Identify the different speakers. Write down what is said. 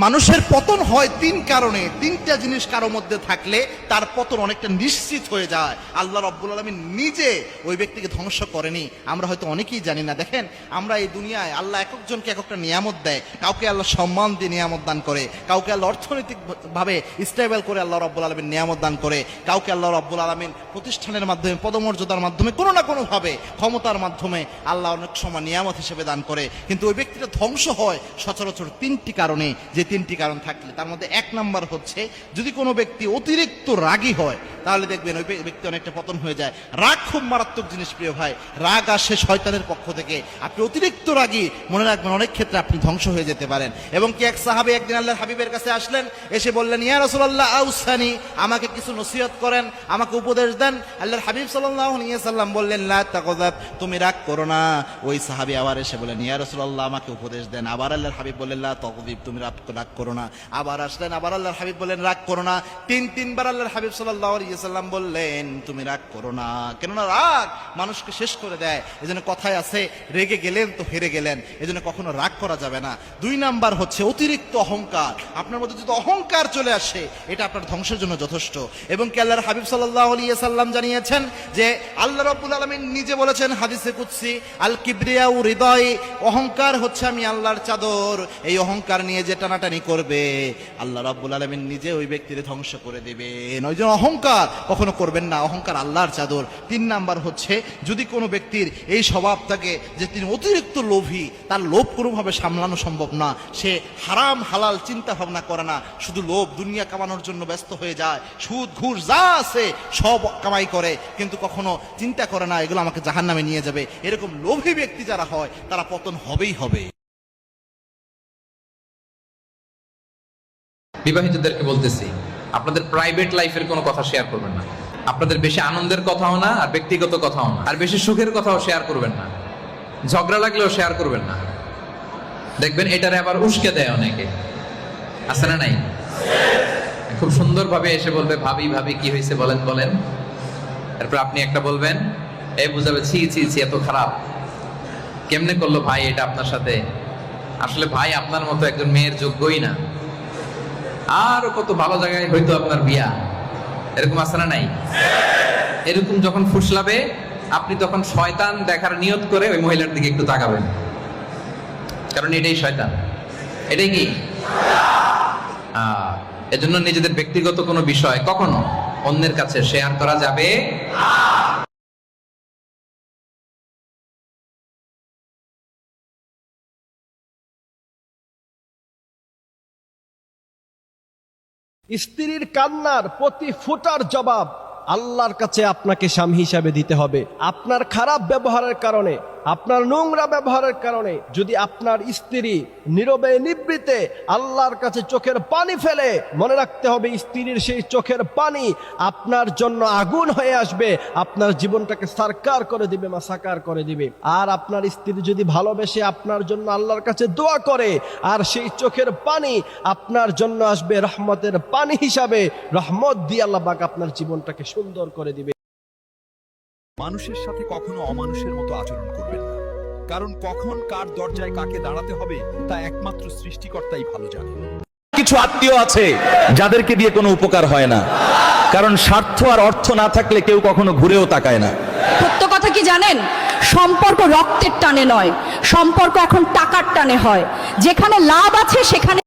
Speaker 1: মানুষের পতন হয় তিন কারণে। তিনটা জিনিস কারও মধ্যে থাকলে তার পতন অনেকটা নিশ্চিত হয়ে যায়। আল্লাহ রব্বুল আলমী নিজে ওই ব্যক্তিকে ধ্বংস করেনি। আমরা হয়তো অনেকেই জানি না। দেখেন, আমরা এই দুনিয়ায় আল্লাহ এক একজনকে এক একটা নিয়ামত দেয়। কাউকে আল্লাহ সম্মান দিয়ে নিয়ামত দান করে। কাউকে আল্লাহ অর্থনৈতিক ভাবে স্টেবল করে আল্লাহ রব্বুল আলমীর নিয়ামত দান করে। কাউকে আল্লাহ রব্বুল আলমিন প্রতিষ্ঠানের মাধ্যমে, পদমর্যাদার মাধ্যমে, কোনো না কোনোভাবে ক্ষমতার মাধ্যমে আল্লাহ অনেক সময় নিয়ামত হিসেবে দান করে। কিন্তু ওই ব্যক্তিটা ধ্বংস হয় সচরাচর তিনটি কারণে। যে তিনটি কারণ থাকলে। তার মধ্যে এক নাম্বার হচ্ছে, যদি কোনো ব্যক্তি অতিরিক্ত রাগী হয়, তাহলে দেখবেন ওই ব্যক্তি অনেকটা পতন হয়ে যায়। রাগ খুব মারাত্মক জিনিস, প্রিয় ভাই। রাগ আসে শয়তানের পক্ষ থেকে। আপনি অতিরিক্ত রাগী, মনে রাখবেন অনেক ক্ষেত্রে আপনি ধ্বংস হয়ে যেতে পারেন। এবং কি এক সাহাবে একদিন আল্লাহ হাবিবের কাছে আসলেন, এসে বললেন, ইয়া রসুল্লাহ আউসানি, আমাকে কিছু নসিহত করেন, আমাকে উপদেশ দেন। আল্লাহর হাবিব সাল্লাহ সাল্লাম বললেন, লা তুমি রাগ করো না। ওই সাহাবি আবার এসে বলেন ইয়া রসুল্লাহ আমাকে উপদেশ দেন। আবার আল্লাহর হাবিব বললেন, লা তকদিব তুমি রাগ রাগ করো না। আবার আসলেন, আবার আল্লাহর হাবিব বললেন, রাগ করো না। তিন, তিনবার আল্লাহর হাবিব সাল্লাহ বললেন, তুমি রাগ করো না। কেননা রাগ মানুষকে শেষ করে দেয়। এই জন্য কথায় আছে, রেগে গেলেন তো হেরে গেলেন। এই জন্য কখনো রাগ করা যাবে না। দুই নাম্বার হচ্ছে, অতিরিক্ত অহংকার। আপনার মধ্যে যদি অহংকার চলে আসে, এটা আপনার ধ্বংসের জন্য যথেষ্ট। এবং কি আল্লাহর হাবিব সাল্লাহ সাল্লাম জানিয়েছেন যে, আল্লাহ রব্বুল আলমিন নিজে বলেছেন হাদিসে কুৎসি আল কিবরিয়া ও হৃদয় অহংকার হচ্ছে আমি আল্লাহর চাদর। এই অহংকার নিয়ে যে টানাটানি করবে, আল্লাহ রব্বুল আলমিন নিজে ওই ব্যক্তির ধ্বংস করে দেবেন। ওই জন্য অহংকার, কখনো করবেন না, অহংকার আল্লাহর চাদর। তিন নাম্বার হচ্ছে, যদি কোনো ব্যক্তির এই স্বভাব থাকে যে তিনি অতিরিক্ত লোভী, তার লোভ কোনোভাবে সামলানো সম্ভব না। সে হারাম, হালাল চিন্তা ভাবনা করে না। শুধু লোভ, দুনিয়া কামানোর জন্য ব্যস্ত হয়ে যায়। সুদ, ঘুষ, যা আছে, সব কামাই করে। কিন্তু কখনো চিন্তা করে না, এগুলো আমাকে জাহান নামে নিয়ে যাবে। এরকম লোভী ব্যক্তি যারা হয়, তারা পতন হবেই হবে।
Speaker 2: বিবাহিতদেরকে বলতেছি, আপনাদের প্রাইভেট লাইফের কোনো কথা শেয়ার করবেন না। আপনাদের বেশি আনন্দের কথাও না, আর ব্যক্তিগত কথাও না। আর বেশি সুখের কথাও শেয়ার করবেন না। ঝগড়া লাগলেও শেয়ার করবেন না। দেখবেন এটারে আবার উস্কে দেয় অনেকে। আছে না নাই? খুব সুন্দরভাবে এসে বলবে, ভাবি ভাবি, কি হয়েছে বলেন বলেন। তারপর আপনি একটা বলবেন এই বুঝাবে, ছি ছি ছি, এত খারাপ। কেমনে করল ভাই এটা আপনার সাথে? আসলে ভাই আপনার মতো একজন মেয়ের যোগ্যই না। আরও কত ভালো জায়গায় হয়তো আপনার বিয়া? এরকম আছে না নাই? এরকম যখন ফুসলাবে, আপনি তখন শয়তান দেখার নিয়ত করে ওই মহিলার দিকে একটু তাকাবেন। কারণ এটাই শয়তান। এটাই কি? এজন্য নিজেদের ব্যক্তিগত কোনো বিষয় কখনো অন্যের কাছে শেয়ার করা যাবে
Speaker 3: স্ত্রীর কান্নার প্রতি ফুটার জবাব আল্লাহর কাছে আপনাকে স্বামী হিসাবে দিতে হবে। আপনার খারাপ ব্যবহারের কারণে আপনার নোংরা ব্যবহারের কারণে যদি আপনার স্ত্রী নীরবে নিবৃতে আল্লাহর কাছে চোখের পানি ফেলে, মনে রাখতে হবে স্ত্রীর সেই চোখের পানি আপনার জন্য আগুন হয়ে আসবে, আপনার জীবনটাকে সারকার করে দিবে মা সাকার করে দিবে। আর আপনার স্ত্রী যদি ভালোবেসে আপনার জন্য আল্লাহর কাছে দোয়া করে, আর সেই চোখের পানি আপনার জন্য আসবে রহমতের পানি হিসাবে, রহমত দিয়ে আল্লাহ পাক আপনার জীবনটাকে সুন্দর করে দিবে।
Speaker 4: মানুষের সাথে কখনো অমানুষের মতো আচরণ করবেন না। কারণ কখন কার দরজায় কাকে দাঁড়াতে হবে তা একমাত্র সৃষ্টিকর্তাই ভালো জানে
Speaker 5: কিছু আত্মীয় আছে যাদেরকে দিয়ে কোনো উপকার হয় না। কারণ স্বার্থ আর অর্থ না থাকলে কেউ কখনো ঘুরেও তাকায় না।
Speaker 6: সত্য কথা কি জানেন? সম্পর্ক রক্তের টানে নয়। সম্পর্ক এখন টাকার টানে হয়। যেখানে লাভ আছে সেখানে